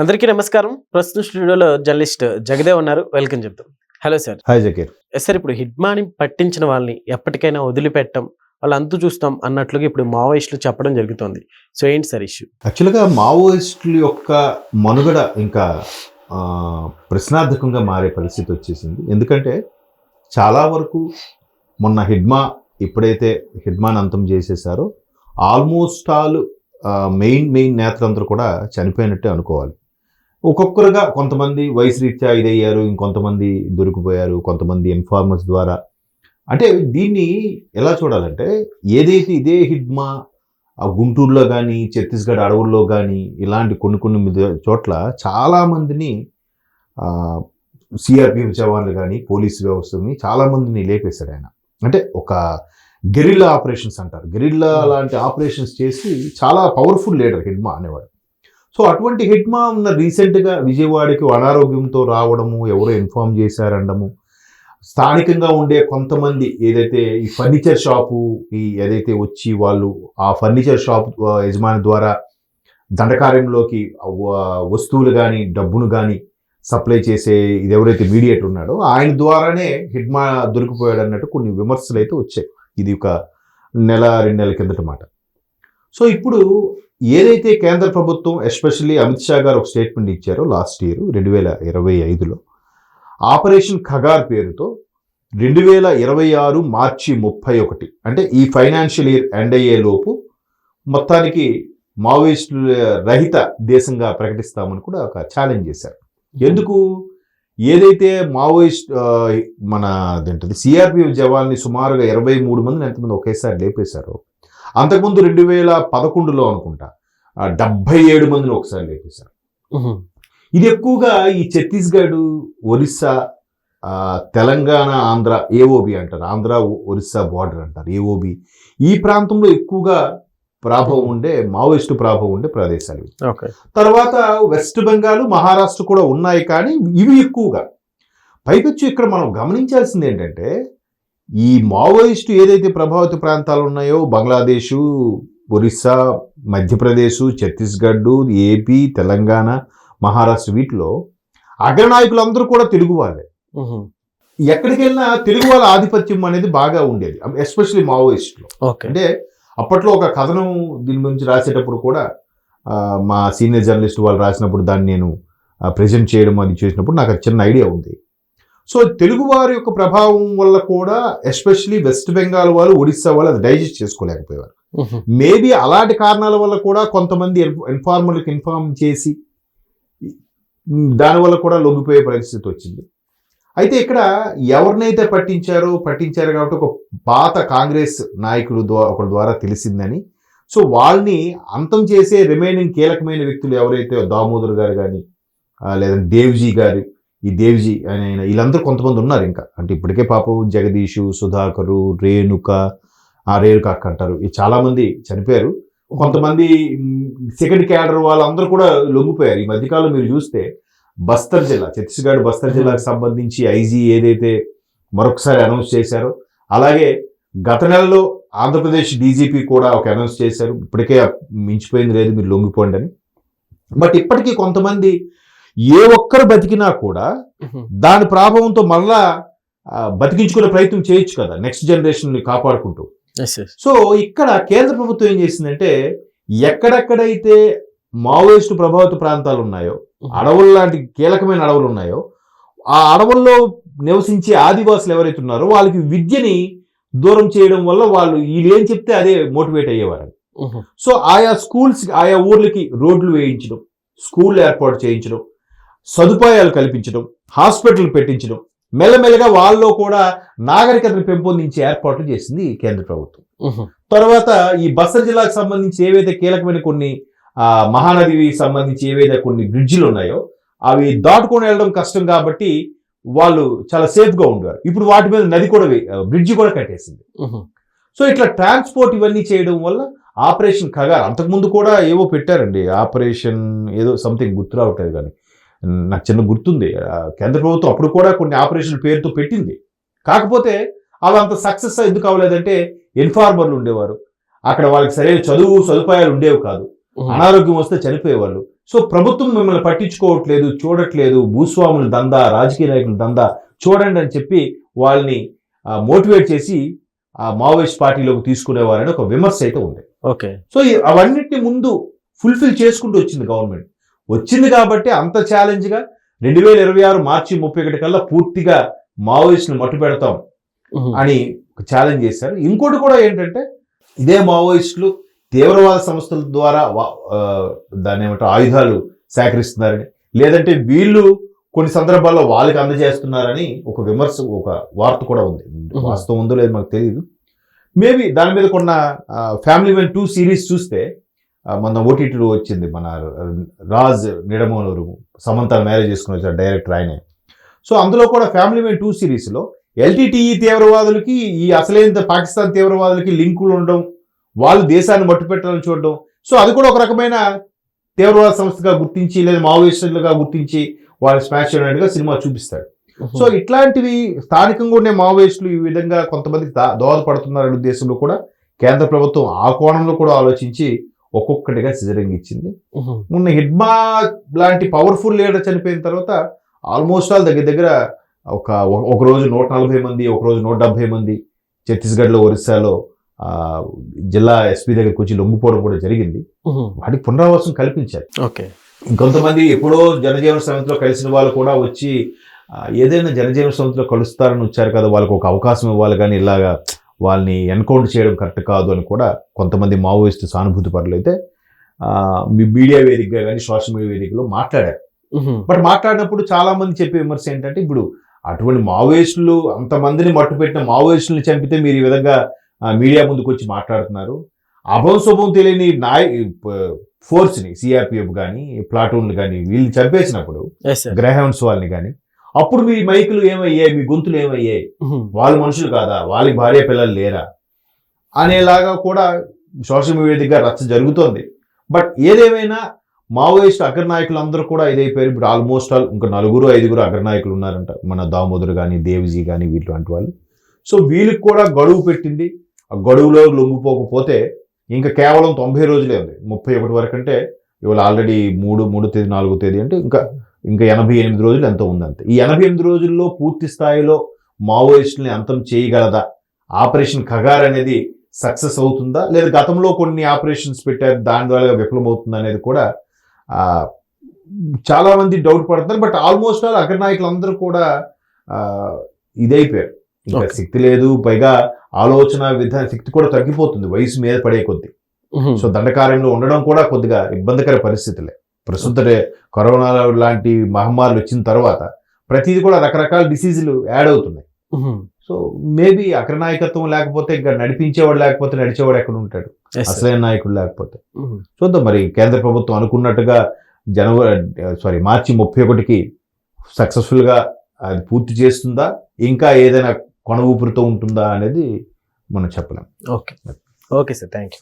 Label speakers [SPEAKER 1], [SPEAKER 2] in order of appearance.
[SPEAKER 1] అందరికీ నమస్కారం. ప్రస్తుత స్టూడియోలో జర్నలిస్ట్ జగదేవ్ ఉన్నారు. వెల్కమ్ చెప్తాం. Hello sir.
[SPEAKER 2] Hi Zakir
[SPEAKER 1] yes sir ఇప్పుడు హిడ్మాని పట్టించిన వాళ్ళని ఎప్పటికైనా వదిలిపెట్టం వాళ్ళు అంతు చూస్తాం అన్నట్లుగా ఇప్పుడు మావోయిస్టులు చెప్పడం జరుగుతుంది. సో ఏంటి సార్ ఇష్యూ?
[SPEAKER 2] యాక్చువల్గా మావోయిస్టుల యొక్క మనుగడ ఇంకా ప్రశ్నార్థకంగా మారే పరిస్థితి వచ్చేసింది. ఎందుకంటే చాలా వరకు మొన్న హిడ్మా ఎప్పుడైతే హిడ్మాన్ అంతం చేసేసారో ఆల్మోస్ట్ ఆల్ మెయిన్ మెయిన్ నేతలందరూ కూడా చనిపోయినట్టే అనుకోవాలి. ఒక్కొక్కరుగా కొంతమంది వయసు రీత్యా ఇదయ్యారు ఇంకొంతమంది దొరికిపోయారు కొంతమంది ఇన్ఫార్మర్స్ ద్వారా. అంటే దీన్ని ఎలా చూడాలంటే ఏదైతే ఇదే హిడ్మా ఆ గుంటూరులో కానీ ఛత్తీస్గఢ్ అడవుల్లో కానీ ఇలాంటి కొన్ని కొన్ని చోట్ల చాలామందిని సిఆర్పిఎఫ్ జవాన్లు కానీ పోలీస్ వ్యవస్థని చాలామందిని లేపేశాడు ఆయన. అంటే ఒక గెరిల్లా ఆపరేషన్స్ అంటారు. గెరిల్లా లాంటి ఆపరేషన్స్ చేసి చాలా పవర్ఫుల్ లీడర్ హిడ్మా అనేవాడు. సో అటువంటి హిట్మా ఉన్న రీసెంట్గా విజయవాడకి అనారోగ్యంతో రావడము ఎవరో ఇన్ఫార్మ్ చేశారనడము స్థానికంగా ఉండే కొంతమంది ఏదైతే ఈ ఫర్నిచర్ షాపు ఈ ఏదైతే వచ్చి వాళ్ళు ఆ ఫర్నిచర్ షాప్ యజమాని ద్వారా దండకార్యంలోకి వస్తువులు కానీ డబ్బును కానీ సప్లై చేసే ఇది ఎవరైతే మీడియేటర్ ఉన్నాడో ఆయన ద్వారానే హిడ్మా దొరికిపోయాడు అన్నట్టు కొన్ని విమర్శలు అయితే వచ్చాయి. ఇది ఒక నెల రెండు నెలల కిందట మాట. సో ఇప్పుడు ఏదైతే కేంద్ర ప్రభుత్వం ఎస్పెషల్లీ అమిత్ షా గారు ఒక స్టేట్మెంట్ ఇచ్చారో లాస్ట్ ఇయర్ రెండు వేల ఇరవై ఐదులో ఆపరేషన్ ఖగార్ పేరుతో రెండు వేల ఇరవై ఆరు మార్చి ముప్పై ఒకటి అంటే ఈ ఫైనాన్షియల్ ఇయర్ ఎండ్ అయ్యే లోపు మొత్తానికి మావోయిస్టుల రహిత దేశంగా ప్రకటిస్తామని కూడా ఒక ఛాలెంజ్ చేశారు. ఎందుకు? ఏదైతే మావోయిస్ట్ మన అదేంటది సిఆర్పిఎఫ్ జవాన్ని సుమారుగా ఇరవై మూడు మందిని ఎంతమంది ఒకేసారి లేపేశారో అంతకుముందు రెండు వేల పదకొండులో అనుకుంటా డెబ్బై ఏడు మందిని ఒకసారి లేపేశారు. ఇది ఎక్కువగా ఈ ఛత్తీస్గఢ్ ఒరిస్సా తెలంగాణ ఆంధ్ర ఏఓబి అంటారు. ఆంధ్ర ఒరిస్సా బార్డర్ అంటారు ఏఓబి ఈ ప్రాంతంలో ఎక్కువగా ప్రాభవం ఉండే మావోయిస్టు ప్రాభవం ఉండే ప్రదేశాలు తర్వాత వెస్ట్ బెంగాల్ మహారాష్ట్ర కూడా ఉన్నాయి కానీ ఇవి ఎక్కువగా. పైకొచ్చి ఇక్కడ మనం గమనించాల్సింది ఏంటంటే ఈ మావోయిస్టు ఏదైతే ప్రభావిత ప్రాంతాలు ఉన్నాయో బంగ్లాదేశు ఒరిస్సా మధ్యప్రదేశ్ ఛత్తీస్గఢ్ ఏపీ తెలంగాణ మహారాష్ట్ర వీటిలో అగ్రనాయకులందరూ కూడా తెలుగు వాళ్ళే. ఎక్కడికి వెళ్ళినా తెలుగు వాళ్ళ ఆధిపత్యం అనేది బాగా ఉండేది ఎస్పెషల్లీ మావోయిస్టులో. అంటే అప్పట్లో ఒక కథనం దీని గురించి రాసేటప్పుడు కూడా మా సీనియర్ జర్నలిస్ట్ వాళ్ళు రాసినప్పుడు దాన్ని నేను ప్రజెంట్ చేయడం అది చేసినప్పుడు నాకు చిన్న ఐడియా ఉంది. సో తెలుగు వారి యొక్క ప్రభావం వల్ల కూడా ఎస్పెషలీ వెస్ట్ బెంగాల్ వాళ్ళు ఒడిస్సా వాళ్ళు అది డైజెస్ట్ చేసుకోలేకపోయేవారు. మేబీ అలాంటి కారణాల వల్ల కూడా కొంతమంది ఇన్ఫార్మర్లకు ఇన్ఫార్మ్ చేసి దానివల్ల కూడా లొంగిపోయే పరిస్థితి వచ్చింది. అయితే ఇక్కడ ఎవరినైతే పట్టించారో పట్టించారు కాబట్టి ఒక పాత కాంగ్రెస్ నాయకుడు ద్వారా ఒకరి ద్వారా తెలిసిందని. సో వాళ్ళని అంతం చేసే రిమైనింగ్ కీలకమైన వ్యక్తులు ఎవరైతే దామోదర్ గారు కానీ లేదంటే దేవ్జీ గారు ఈ దేవ్జీ అని ఆయన వీళ్ళందరూ కొంతమంది ఉన్నారు ఇంకా. అంటే ఇప్పటికే పాపం జగదీషు సుధాకరు రేణుక ఆ రేణుక అక్క అంటారు. ఈ చాలా మంది చనిపోయారు. కొంతమంది సెకండ్ క్యాడర్ వాళ్ళందరూ కూడా లొంగిపోయారు. ఈ మధ్యకాలం మీరు చూస్తే బస్తర్ జిల్లా ఛత్తీస్గఢ్ బస్తర్ జిల్లాకు సంబంధించి ఐజీ ఏదైతే మరొకసారి అనౌన్స్ చేశారో అలాగే గత నెలలో ఆంధ్రప్రదేశ్ డీజీపీ కూడా ఒక అనౌన్స్ చేశారు. ఇప్పటికే మించిపోయింది లేదు మీరు లొంగిపోండి అని. బట్ ఇప్పటికీ కొంతమంది ఏ ఒక్కరు బతికినా కూడా దాని ప్రభావంతో మళ్ళా బతికించుకునే ప్రయత్నం చేయొచ్చు కదా నెక్స్ట్ జనరేషన్ని కాపాడుకుంటూ. సో ఇక్కడ కేంద్ర ప్రభుత్వం ఏం చేసిందంటే ఎక్కడెక్కడైతే మావోయిస్టు ప్రభావిత ప్రాంతాలు ఉన్నాయో అడవులు లాంటి కీలకమైన అడవులు ఉన్నాయో ఆ అడవుల్లో నివసించే ఆదివాసులు ఎవరైతే ఉన్నారో వాళ్ళకి విద్యని దూరం చేయడం వల్ల వాళ్ళు వీళ్ళు ఏం చెప్తే అదే మోటివేట్ అయ్యేవారు సో ఆయా స్కూల్స్ ఆయా ఊర్లకి రోడ్లు వేయించడం స్కూల్ ఏర్పాటు చేయించడం సదుపాయాలు కల్పించడం హాస్పిటల్ పెట్టించడం మెల్లమెల్లగా వాళ్ళలో కూడా నాగరికతను పెంపొందించే ఏర్పాట్లు చేసింది కేంద్ర ప్రభుత్వం. తర్వాత ఈ బస్తర్ జిల్లాకు సంబంధించి ఏవైతే కీలకమైన కొన్ని ఆ, మహానదికి సంబంధించి ఏవైతే కొన్ని బ్రిడ్జిలు ఉన్నాయో అవి దాటుకొని వెళ్ళడం కష్టం కాబట్టి వాళ్ళు చాలా సేఫ్గా ఉండేవారు. ఇప్పుడు వాటి మీద నది కూడా బ్రిడ్జి కూడా కట్టేసింది. సో ఇట్లా ట్రాన్స్పోర్ట్ ఇవన్నీ చేయడం వల్ల ఆపరేషన్ ఖగార్ అంతకుముందు కూడా ఏవో పెట్టారండి. ఆపరేషన్ ఏదో సంథింగ్ గుర్తు రావట్లేదు కానీ. నాకు చిన్న గుర్తుంది. కేంద్ర ప్రభుత్వం అప్పుడు కూడా కొన్ని ఆపరేషన్ పేరుతో పెట్టింది. కాకపోతే అవి అంత సక్సెస్ ఎందుకు అవ్వలేదంటే ఇన్ఫార్మర్లు ఉండేవారు. అక్కడ వాళ్ళకి సరైన చదువు సదుపాయాలు ఉండేవి కాదు. అనారోగ్యం వస్తే చనిపోయేవాళ్ళు. సో ప్రభుత్వం మిమ్మల్ని పట్టించుకోవట్లేదు చూడట్లేదు భూస్వాముల దందా రాజకీయ నాయకుల దందా చూడండి అని చెప్పి వాళ్ళని మోటివేట్ చేసి ఆ మావోయిస్ట్ పార్టీలోకి తీసుకునేవారని ఒక విమర్శ అయితే ఉంది.
[SPEAKER 1] ఓకే.
[SPEAKER 2] సో అవన్నిటిని ముందు ఫుల్ఫిల్ చేసుకుంటూ వచ్చింది గవర్నమెంట్. వచ్చింది కాబట్టి అంత ఛాలెంజ్గా రెండు వేల ఇరవై ఆరు మార్చి ముప్పై ఒకటి కల్లా పూర్తిగా మావోయిస్ట్ని మట్టు పెడతాం అని ఛాలెంజ్ చేశారు. ఇంకోటి కూడా ఏంటంటే ఇదే మావోయిస్టులు తీవ్రవాద సంస్థల ద్వారా దాన్ని ఏమంటారు ఆయుధాలు సేకరిస్తున్నారని లేదంటే వీళ్ళు కొన్ని సందర్భాల్లో వాళ్ళకి అందజేస్తున్నారని ఒక విమర్శ ఒక వార్త కూడా ఉంది. వాస్తవం ఉందో లేదో మనకు తెలియదు మేబీ దాని మీద కొన్న ఫ్యామిలీ మెన్ టూ సిరీస్ చూస్తే ఆ, మన ఓటీటీలో వచ్చింది మన రాజ్ నిడమోనూరు సమంత మ్యారేజ్ చేసుకుని వచ్చారు డైరెక్టర్ ఆయనే. సో అందులో కూడా ఫ్యామిలీ మెన్ టూ సిరీస్లో ఎల్టీటీఈ తీవ్రవాదులకి ఈ అసలైన పాకిస్తాన్ తీవ్రవాదులకి లింకులు ఉండడం వాళ్ళు దేశాన్ని మట్టు పెట్టాలని చూడడం. సో అది కూడా ఒక రకమైన తీవ్రవాద సంస్థగా గుర్తించి లేదా మావోయిస్టులుగా గుర్తించి వాళ్ళు స్మాష్ చేయడానికి సినిమా చూపిస్తాడు. సో ఇట్లాంటివి స్థానికంగా ఉండే మావోయిస్టులు ఈ విధంగా కొంతమందికి దా- దోహదపడుతున్నారనే ఉద్దేశంలో కూడా కేంద్ర ప్రభుత్వం ఆ కోణంలో కూడా ఆలోచించి ఒక్కొక్కటిగా సిజరింగ్ ఇచ్చింది. మొన్న హిడ్మా లాంటి పవర్ఫుల్ లీడర్ చనిపోయిన తర్వాత ఆల్మోస్ట్ ఆల్ దగ్గర దగ్గర ఒక ఒక రోజు నూట నలభై మంది ఒక రోజు నూట డెబ్బై మంది ఛత్తీస్గఢ్లో ఒరిస్సాలో జిల్లా ఎస్పీ దగ్గరకు వచ్చి లొంగిపోవడం కూడా జరిగింది. వాటికి పునరావాసం కల్పించారు.
[SPEAKER 1] ఓకే.
[SPEAKER 2] ఇంకొంతమంది ఎప్పుడో జనజీవన సమితిలో కలిసిన వాళ్ళు కూడా వచ్చి ఏదైనా జనజీవన సమితిలో కలుస్తారని వచ్చారు కదా వాళ్ళకి ఒక అవకాశం ఇవ్వాలి కానీ ఇలాగా వాళ్ళని ఎన్కౌంటర్ చేయడం కరెక్ట్ కాదు అని కూడా కొంతమంది మావోయిస్టు సానుభూతి పరులు అయితే మీడియా వేదికగా కానీ సోషల్ మీడియా వేదికలో మాట్లాడారు. బట్ మాట్లాడినప్పుడు చాలా మంది చెప్పే విమర్శ ఏంటంటే ఇప్పుడు అటువంటి మావోయిస్టులు అంతమందిని మట్టు పెట్టిన మావోయిస్టులను చంపితే మీరు ఈ విధంగా మీడియా ముందుకు వచ్చి మాట్లాడుతున్నారు. అభం శుభం తెలియని నాయ ఫోర్స్ని సిఆర్పిఎఫ్ కానీ ప్లాటూన్లు కానీ వీళ్ళు చంపేసినప్పుడు గ్రహౌండ్స్ వాళ్ళని కానీ అప్పుడు మీ మైకులు ఏమయ్యాయి? మీ గొంతులు ఏమయ్యాయి? వాళ్ళు మనుషులు కాదా? వాళ్ళకి భార్య పిల్లలు లేరా? అనేలాగా కూడా సోషల్ మీడియా దగ్గర రచ్చ జరుగుతోంది. బట్ ఏదేమైనా మావోయిస్ట్ అగ్రనాయకులు అందరూ కూడా ఇదైపోయారు. ఇప్పుడు ఆల్మోస్ట్ ఆల్ ఇంకా నలుగురు ఐదుగురు అగ్రనాయకులు ఉన్నారంట. మన దామోదర్ కానీ దేవిజీ కానీ వీటిలాంటి వాళ్ళు. సో వీళ్ళకి కూడా గడువు పెట్టింది. ఆ గడువులో లొంగిపోకపోతే ఇంకా కేవలం తొంభై రోజులే ఉంది. ముప్పై ఒకటి వరకు అంటే ఇవాళ ఆల్రెడీ మూడు మూడు తేదీ నాలుగో తేదీ అంటే ఇంకా ఇంకా ఎనభై ఎనిమిది రోజులు ఎంతో ఉందంతే. ఈ ఎనభై ఎనిమిది రోజుల్లో పూర్తి స్థాయిలో మావోయిస్టుల్ని అంతం చేయగలదా? ఆపరేషన్ ఖగార్ అనేది సక్సెస్ అవుతుందా? లేదా గతంలో కొన్ని ఆపరేషన్స్ పెట్టారు దాని ద్వారా విఫలమవుతుందా అనేది కూడా ఆ, చాలా మంది డౌట్ పడుతున్నారు. బట్ ఆల్మోస్ట్ ఆల్ అగ్రనాయకులు అందరూ కూడా ఆ, ఇదైపోయారు. ఇంకా. శక్తి లేదు పైగా ఆలోచన విధాన శక్తి కూడా తగ్గిపోతుంది. వయసు మీద పడే కొద్ది. సో దండకార్యంలో ఉండడం కూడా కొద్దిగా ఇబ్బందికర పరిస్థితులే. ప్రస్తుత కరోనా లాంటి మహమ్మారులు వచ్చిన తర్వాత ప్రతిదీ కూడా రకరకాల డిసీజులు యాడ్ అవుతున్నాయి. సో మేబీ అగ్రనాయకత్వం లేకపోతే ఇంకా నడిపించేవాడు లేకపోతే నడిచేవాడు ఎక్కడ ఉంటాడు? అసలైన నాయకుడు లేకపోతే. చూద్దాం మరి కేంద్ర ప్రభుత్వం అనుకున్నట్టుగా జనవరి సారీ మార్చి ముప్పై ఒకటికి సక్సెస్ఫుల్గా అది పూర్తి చేస్తుందా? ఇంకా ఏదైనా కొన ఊపిరితో ఉంటుందా అనేది మనం చెప్పలేం.
[SPEAKER 1] Okay. Okay sir thank you